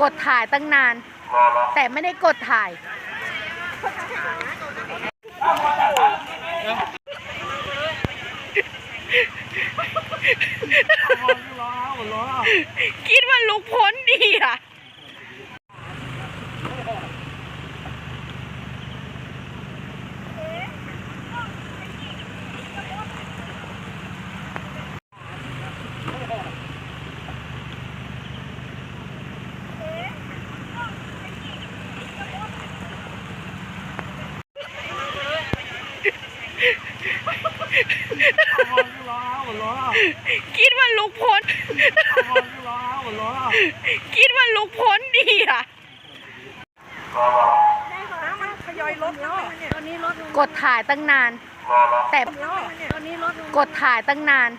กดถ่ายตั้งนาน แต่ไม่ได้กดถ่าย คิดว่าลุกพ้นดีอะ คิดว่าลุกพ้นคิดว่าลุกพ้นดีอะมันทยอยรถแล้วตอนนี้รถกดถ่ายตั้งนาน แต่แล้วตอนนี้รถกดถ่ายตั้งนาน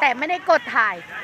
แต่ไม่ได้กดถ่ายต